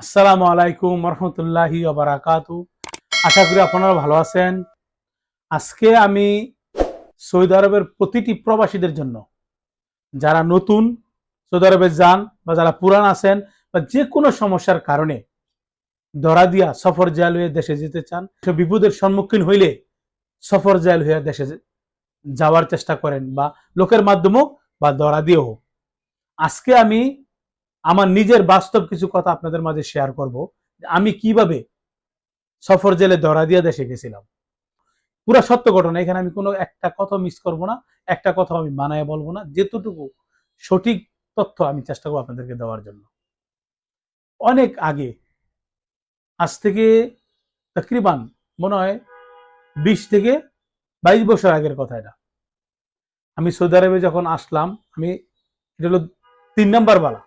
আসসালামু আলাইকুম রহমতুল্লাহি বারাকাতু আশা করি আপনারা ভালো আছেন আজকে আমি সৌদি আরবের প্রতিটি প্রবাসীদের জন্য, যারা নতুন সৌদি আরবে যান বা যারা পুরান আছেন বা যে কোনো সমস্যার কারণে ধরা দিয়া সফর জাল হয়ে দেশে যেতে চান, সে বিপদের সম্মুখীন হইলে সফর জাল হয়ে দেশে যাওয়ার চেষ্টা করেন বা লোকের মাধ্যমেও বা ধরা দিয়েও। আজকে আমি আমার নিজের বাস্তব কিছু কথা আপনাদের মাঝে শেয়ার করব। আমি কীভাবে সফর জেলে ধরা দিয়ে দেশে গেছিলাম? পুরো সত্য ঘটনা, এখানে আমি কোনো একটা কথা মিস করব না, একটা কথা আমি মানায় বলব না। যেতটুকু সঠিক তথ্য আমি চেষ্টা করব আপনাদেরকে দেওয়ার জন্য। অনেক আগে, আজ থেকে তকরিবান, মনে হয় বিশ থেকে বাইশ বছর আগের কথা এটা। আমি সৌদি আরবে যখন আসলাম, আমি, এটা হলো তিন নাম্বার বালা।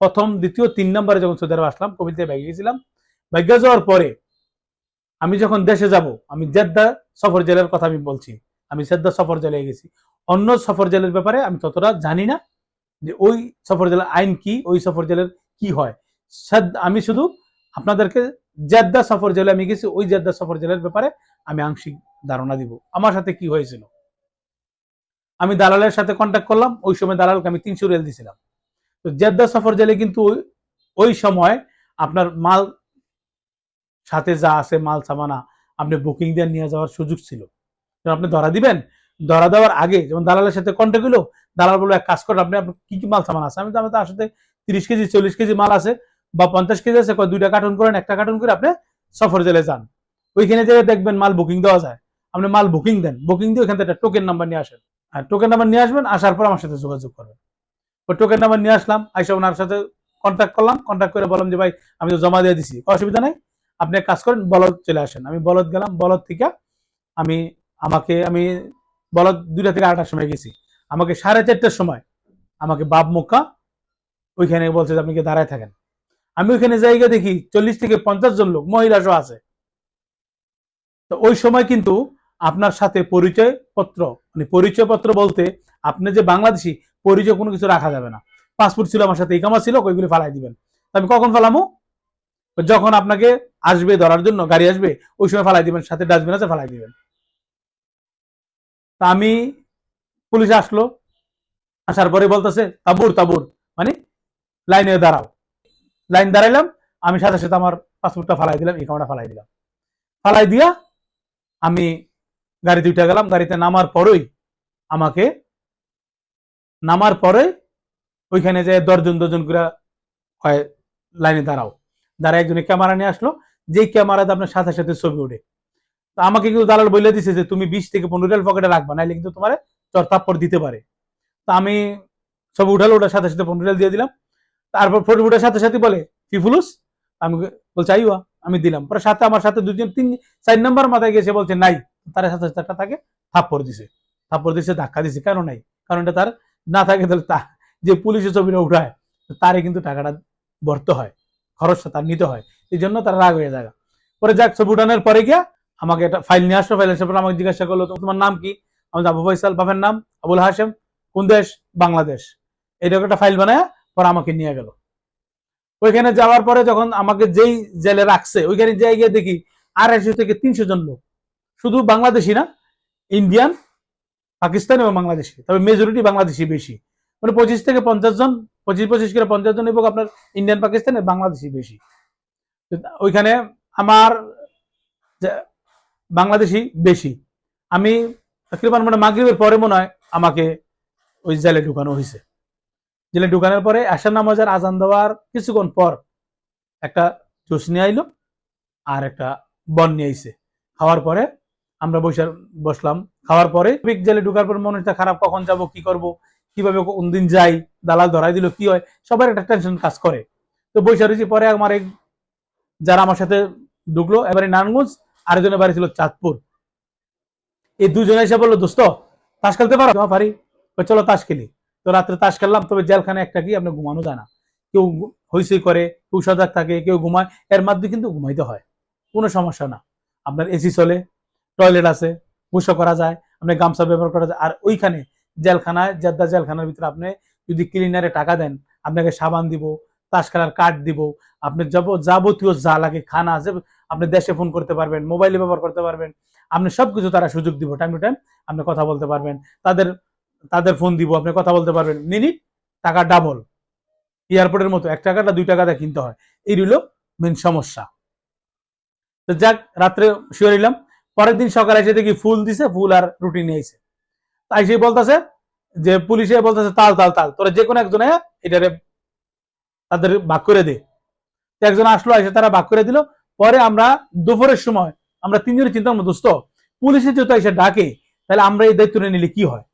প্রথম, দ্বিতীয়, তিন নম্বরে যখন সৌদি আরব আসলাম কবিতে ব্যাগে গেছিলাম। ব্যাগে যাওয়ার পরে আমি যখন দেশে যাব, আমি জেদ্দা সফর জেলের কথা আমি বলছি। আমি জেদ্দা সফর জেলে গেছি। অন্য সফর জেলের ব্যাপারে আমি ততটা জানি না যে ওই সফর জেলের আইন কি, ওই সফর জেলের কি হয়। আমি শুধু আপনাদেরকে জেদ্দা সফর জেলে আমি গেছি, ওই জেদ্দা সফর জেলের ব্যাপারে আমি আংশিক ধারণা দিব। আমার সাথে কি হয়েছিল? আমি দালালের সাথে কন্ট্যাক্ট করলাম, ওই সময় দালালকে আমি তিনশো রেল দিছিলাম। তো জেদ্দা সফর জেলে কিন্তু ওই- সময় আপনার মাল সাথে যা আছে, মাল সামানা আপনি বুকিং দিয়ে নিয়ে যাওয়ার সুযোগ ছিল। আপনি ধরা দিবেন, ধরা দেওয়ার আগে যেমন দালালের সাথে কন্ট্যাক্ট হলো দালাল বলল, এক কাজ করেন আপনি আপনার কি কি মাল সামান আছে? আমি তো আমার তো আসলে তিরিশ কেজি, চল্লিশ কেজি মাল আছে বা পঞ্চাশ কেজি আছে দুইটা কার্টুন করেন, একটা কার্টুন করে আপনি সফর জেলে যান। ওইখানে যে দেখবেন মাল বুকিং দেওয়া যায়। আপনি মাল বুকিং দেন বুকিং দিয়ে ওইখান থেকে একটা টোকেন নাম্বার নিয়ে আসেন। আর টোকেন নাম্বার নিয়ে আসবেন, আসার পর আমার সাথে যোগাযোগ করবেন। টোকেন নাম্বার নিয়ে আসলাম, আইসা ওনার সাথে কন্ট্যাক্ট করলাম কন্ট্যাক্ট করে বললাম যে, ভাই, আমি তো জমা দিয়ে দিছি, অসুবিধা নাই। আপনি কাজ করেন, বলদ চলে আসেন। আমি বলদ গেলাম, বলদ থেকে আমি, আমাকে, আমি বলদ দুইটা থেকে আটটার সময় গেছি। আমাকে সাড়ে চারটার সময় আমাকে বাপ মুক্কা ওইখানে বলছে যে, আপনি কি দাঁড়ায় থাকেন? আমি ওইখানে জায়গা দেখি, চল্লিশ থেকে পঞ্চাশ জন লোক, মহিলা সহ আছে। তো ওই সময় কিন্তু আপনার সাথে পরিচয় পত্র মানে পরিচয় পত্র বলতে, আপনি যে বাংলাদেশি পরিচয় কোনো কিছু রাখা যাবে না। পাসপোর্ট ছিল আমার সাথে, ইকামা ছিল ওইগুলি ফালাই দিবেন। আমি কখন ফালামো? যখন আপনাকে আসবে, ধরার জন্য গাড়ি আসবে, ওই সময় ফালাই দিবেন, সাথে ডাস্টবিন আছে, ফালাই দিবেন। তা আমি পুলিশ আসলো, আসার পরে বলতেছে, তাবুর তাবুর। মানে লাইনে দাঁড়াও। লাইন দাঁড়াইলাম, আমি সাথে সাথে আমার পাসপোর্টটা ফালাই দিলাম এই ইকামাটা ফালাই দিলাম। ফালাই দিয়া আমি গাড়িতে উঠে গেলাম, গাড়িতে নামার পরেই আমাকে নামার পরে ওইখানে যে দশজন দশজন করে হয়, লাইনে দাঁড়াও। দাঁড়ায় একজনে ক্যামেরা নিয়ে আসলো, যেই ক্যামেরাতে আপনার সাথে সাথে ছবি ওঠে। তো আমাকে কিন্তু দালাল বলে দিছে যে, তুমি বিশ থেকে পনেরো রিয়াল পকেটে রাখবা, নাইলে কিন্তু তোমার চর থাপ্পড় দিতে পারে। তা আমি ছবি উঠালো, ওটার সাথে সাথে পনেরো রিয়াল দিয়ে দিলাম। তারপর ফটো উঠার সাথে সাথে বলে ফিফুলুস আমি বলছি আইওয়া আমি দিলাম। পরে সাথে, আমার সাথে দুজন তিন, চার নম্বর মাথায় গেছে বলছে, নাই, তার সাথে সাথে তাকে থাপ্পড় দিছে। থাপ্পড় দিছে, ধাক্কা দিছে, কেন নাই? কারণ এটা তার না থাকে তাহলে তা যে পুলিশের ছবিটা উঠায় তারে কিন্তু টাকাটা ভরতে হয়, খরচটা তার নিতে হয়। এই জন্য তার রাগ হয়ে যায়। পরে যাক, ছবি উঠানোর পরে গিয়া আমাকে একটা ফাইল নিয়ে আসলো ফাইল আসার পর আমাকে জিজ্ঞাসা করল তোমার নাম কি? আমি আবু ফয়সাল, বাপের নাম আবুল হাসেম কোন দেশ? বাংলাদেশ। এইরকম একটা ফাইল বানায় পরে আমাকে নিয়ে গেল। ওইখানে যাওয়ার পরে যখন আমাকে যেই জেলে রাখছে, ওইখানে যাই গিয়ে দেখি আড়াইশো থেকে তিনশো জন লোক। শুধু বাংলাদেশি না ইন্ডিয়ান পাকিস্তান এবং বাংলাদেশি। তবে মেজরিটি বাংলাদেশি বেশি। মানে পঁচিশ থেকে পঞ্চাশ জন, পঁচিশ পঁচিশ করে পঞ্চাশ জন এবং আপনার ইন্ডিয়ান পাকিস্তানের বাংলাদেশি বেশি। ওইখানে আমার বাংলাদেশি বেশি। আমি তকরিবান মানে মাগরিবের পরে মনে হয় আমাকে ওই জেলে ঢুকানো হয়েছে জেলে ঢুকানোর পরে আশার নামাজের আজান দেওয়ার কিছুক্ষণ পর একটা জুস নিয়ে আইলো আর একটা বন নিয়ে আইছে। খাওয়ার পরে আমরা বসে বসলাম। খাওয়ার পরে পিক জেলে ঢুকার পর মনটা খারাপ কখন যাব কি করব কীভাবে কোন দিন যাই দালাল ধরাই দিল কি হয় সবার একটা টেনশন কাজ করে। তো বসে রয়েছি পরে আমার এক যারা আমার সাথে ঢুকলো এবারে নারায়ণগঞ্জ আরেকজনের বাড়ি ছিল চাঁদপুর। এই দুজনে এসে বলল দোস্ত তাস খেলতে পারো? "হ্যাঁ, পারি। চলো তাস খেলি। তো রাত্রে তাস খেললাম তবে জেলখানে একটা কি আপনি ঘুমানো যায় না। কেউ হইসই করে কেউ সজাগ থাকে কেউ ঘুমায় এর মাধ্যমে কিন্তু ঘুমাইতে হয় কোনো সমস্যা না। আপনার এসি চলে টয়লেট আছে গোসল করা যায়, আপনি গামছা ব্যবহার করা যায়, আর ওইখানে জেলখানায়, জেদ্দা জেলখানার ভিতরে আপনি যদি ক্লিনারে টাকা দেন, আপনাকে সাবান দিব, তাস খেলার কার্ড দিব, আপনি যাব- যাবতীয় যা লাগে খানা আছে, আপনি দেশে ফোন করতে পারবেন মোবাইলে ব্যবহার করতে পারবেন, আপনি সবকিছু তারা সুযোগ দিব টাইম টু টাইম আপনি কথা বলতে পারবেন, তাদের তাদের ফোন দিব, আপনি কথা বলতে পারবেন মিনিট টাকা ডাবল এয়ারপোর্টের মতো, এক টাকাটা দুই টাকা দিয়ে কিনতে হয়, এই রইল মেন সমস্যা। তো যাক, রাত্রে শুয়ে রইলাম পরের দিন সকালে এসে দেখি ফুল দিছে, ফুল আর রুটি নিয়ে আইছে। তাই সে বলতেছে যে, পুলিশে বলতেছে, তাল তাল তাল, তোরা যে কোনো একজনে এটারে তাদের ভাগ করে দে। একজন আসলো, এসে তারা ভাগ করে দিল। পরে আমরা দুপুরের সময়, আমরা তিনজনের চিন্তা করব দোস্ত, পুলিশে যেহেতু এসে ডাকে, তাহলে আমরা এই দায়িত্ব নিলে কি হয়?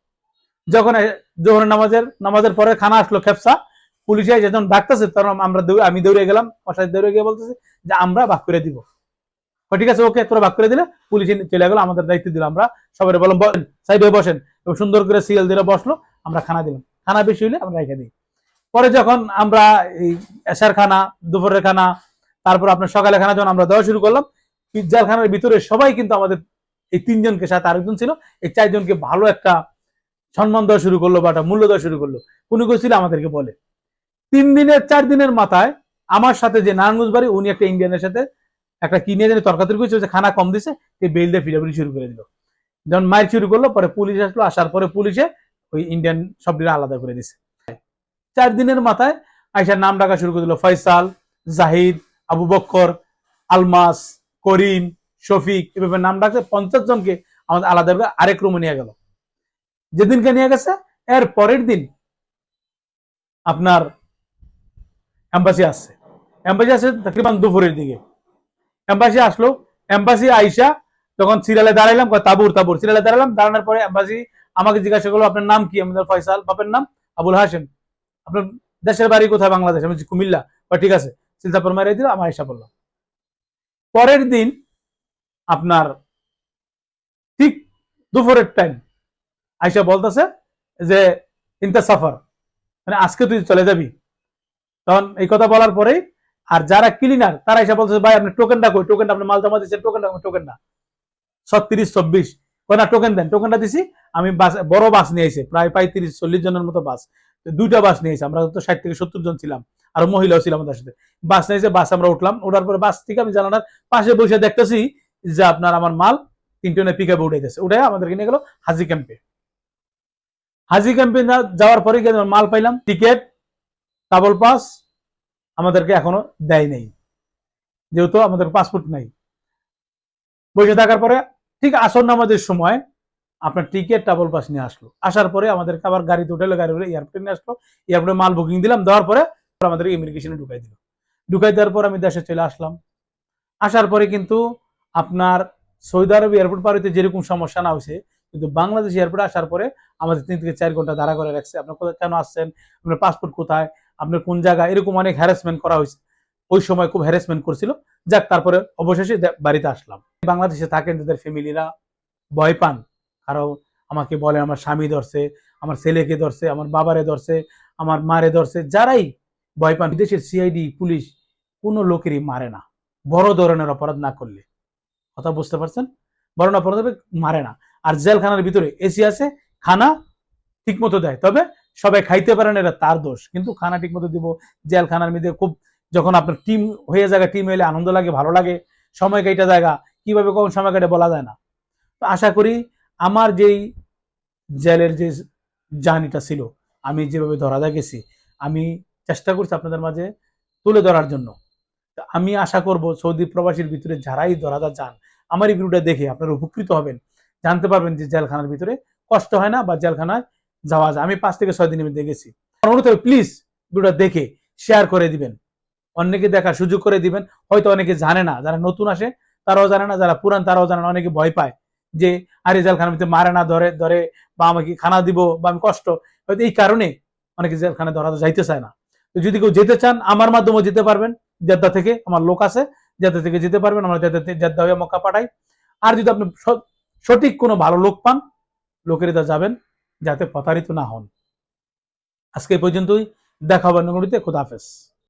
যখন জোহরের নামাজের নামাজের পরে খানা আসলো খেপসা, পুলিশে যখন ডাকতেছে, তখন আমরা আমি দৌড়ে গেলাম বাসায় দৌড়ে গিয়ে বলতেছি যে, আমরা ভাগ করে দিব। ঠিক আছে, ওকে, তোরা ভাগ করে দিলে পুলিশে চলে গেলো, আমাদের দায়িত্ব দিল আমরা। সবাই বললাম সাইডে বসেন। এবং সুন্দর করে সিরিয়াল দিয়ে বসল, আমরা খানা দিলাম। খানা বেশি হলে আমরা রেখে দিই। পরে যখন আমরা এই এশার খানা, দুপুরের খানা, তারপর আপনার সকালে খানা যখন আমরা দেওয়া শুরু করলাম পিজ্জার খানার ভিতরে সবাই কিন্তু আমাদের এই তিনজনকে সাথে আরেকজন ছিল, এই চারজনকে ভালো একটা সম্মান দেওয়া শুরু করল বা একটা মূল্য দেওয়া শুরু করল। কোনো কেউ ছিল আমাদেরকে বলে, তিন দিনের, চার দিনের মাথায় আমার সাথে যে নারায়ণগঞ্জ বাড়ি, উনি একটা ইন্ডিয়ানের সাথে একটা কিনে জানি তর্কাতর্কি করছে খানা কম দিছে সে বেল দিয়ে ফিরাফিরি শুরু করে দিল। যখন মায়ের শুরু করল, পরে পুলিশ আসলো, আসার পরে পুলিশে ওই ইন্ডিয়ান সবটিরা আলাদা করে দিছে। চার দিনের মাথায় আইসার নাম ডাকা শুরু করে দিল, ফয়সাল, জাহিদ, আবু বক্কর, আলমাস, করিম, শফিক, এভাবে নাম ডাকছে, পঞ্চাশ জনকে আমাদের আলাদা করে আরেক রুমে নিয়ে গেল। যেদিনকে নিয়ে গেছে, এর পরের দিন আপনার এম্বাসি আসছে। এম্বাসি আসছে তকরিবান দুপুরের দিকে। এম্বাসি আসলো এম্বাসি আইসা তখন সিরিয়ালে দাঁড়াইলাম তাবুর তাবুর। সিরিয়ালে দাঁড়ালাম দাঁড়ানোর পরে এম্বাসি আমাকে জিজ্ঞাসা করল, আপনার নাম কি? আমাদের ফয়সাল। বাপের নাম আবুল হাসেম আপনার দেশের বাড়ি কোথায়? বাংলাদেশ। আমি কুমিল্লা। বা ঠিক আছে। সিলচাপর মারিয়ে দিল আমার আইসা বললাম পরের দিন আপনার ঠিক দুপুরের টাইম আইসা বলতেছে যে ইন্তা সাফার। মানে আজকে তুই চলে যাবি? তখন এই কথা বলার পরেই আর যারা ক্লিনার তারা এসে বলছে ভাই, আপনি টোকেনটা কই? টোকেনটা আপনি মাল জমা দিচ্ছেন টোকেনটা টোকেনটা ছত্রিশ, চব্বিশ। কয় না টোকেন দেন। টোকেনটা দিছি। আমি বাস বড় বাস নিয়ে এসে প্রায় পঁয়ত্রিশ, চল্লিশ জনের মতো বাস। দুইটা বাস নিয়ে এসে আমরা তো ষাট থেকে সত্তর জন ছিলাম। আর মহিলাও ছিলাম আমাদের সাথে। বাস নিয়ে এসে বাস আমরা উঠলাম। ওঠার পরে বাস থেকে আমি জানালার পাশে বসে দেখতেছি যে আপনার আমার মাল তিনটনে পিক আপে উঠাইতেছে। উঠে আমাদেরকে নিয়ে গেল হাজি ক্যাম্পে হাজি ক্যাম্পে যাওয়ার পরে মাল পাইলাম। টিকিট ট্রাভেল পাস আমাদেরকে এখনও দেয় নেই। যেহেতু আমাদের পাসপোর্ট নাই। বসে থাকার পরে ঠিক আসর নামাজের সময় আপনার টিকিট ট্রাভেল পাস নিয়ে আসলো। আসার পরে আমাদেরকে আবার গাড়িতে উঠে গাড়ি উঠে এয়ারপোর্টে নিয়ে আসলো। এয়ারপোর্টে মাল বুকিং দিলাম, দেওয়ার পরে আমাদের ইমিগ্রেশনে ঢুকাই দিল। ঢুকাই দেওয়ার পর আমি দেশে চলে আসলাম। আসার পরে কিন্তু আপনার সৌদি আরব এয়ারপোর্ট পার হইতে যেরকম সমস্যা না হয়েছে কিন্তু বাংলাদেশ এয়ারপোর্টে আসার পরে আমাদের তিন থেকে চার ঘণ্টা দাঁড়া করে রাখছে। আপনার কোথায় কেন আসছেন? আপনার পাসপোর্ট কোথায়? আপনার কোন জায়গায় এরকম অনেক হ্যারাসমেন্ট করা হয়েছে। ওই সময় খুব হ্যারাসমেন্ট করছিল। যাক, তারপরে অবশেষে বাড়িতে আসলাম। বাংলাদেশে থাকেন তাদের ফ্যামিলিরা ভয় পান। কারও আমাকে বলে, আমার স্বামী ধরছে, আমার ছেলেকে ধরছে, আমার বাবারে ধরছে, আমার মারে ধরছে। যারাই ভয় পান, বিদেশের সিআইডি পুলিশ কোনো লোকেরই মারে না। বড় ধরনের অপরাধ না করলে। কথা বুঝতে পারছেন? বড় অপরাধ মারে না। আর জেলখানার ভিতরে এসি আছে, খানা ঠিক মতো দেয়। তবে সবাই খাইতে পারেন এটা তার দোষ। কিন্তু খানা ঠিক মতো দিব, জেলখানার মধ্যে খুব যখন আপনার টিম হয়ে জায়গা, টিম এলে আনন্দ লাগে, ভালো লাগে, সময় কাইটা জায়গা, কীভাবে কখন সময় কাটে বলা যায় না। তো আশা করি আমার যেই জেলের যে জার্নিটা ছিল, আমি যেভাবে ধরা গেছি আমি চেষ্টা করছি আপনাদের মাঝে তুলে ধরার জন্য। আমি আশা করব সৌদি প্রবাসীর ভিতরে যারাই ধরাদা যান, আমার এই ভিডিওটা দেখে আপনারা উপকৃত হবেন। জানতে পারবেন যে জেলখানার ভিতরে কষ্ট হয় না বা জেলখানায় যাওয়া আমি পাঁচ থেকে ছয় দিনের মধ্যে গেছি। অনুরোধ প্লিজ ভিডিওটা দেখে শেয়ার করে দিবেন। অনেকে দেখার সুযোগ করে দিবেন। হয়তো অনেকে জানে না, যারা নতুন আসে তারাও জানে না, যারা পুরান তারাও জানে না, অনেকে ভয় পায় যে, আরে, জেলখানার ভিতরে মারে না, ধরে ধরে বা আমাকে খানা দিব বা আমি কষ্ট। হয়তো এই কারণে অনেকে জেলখানে ধরা যাইতে চায় না। তো যদি কেউ যেতে চান, আমার মাধ্যমে যেতে পারবেন। জেদ্দা থেকে আমার লোক আছে, জেদ্দা থেকে যেতে পারবেন। আমরা জেদ্দা জেদ্দা হয়ে মক্কা পাঠাই। আর যদি আপনি সঠিক কোনো ভালো লোক পান, লোকের যাবেন। যাতে প্রতারিত না হন। আজকে পর্যন্তই। দেখা হবে নগরীতে খোদাফেজ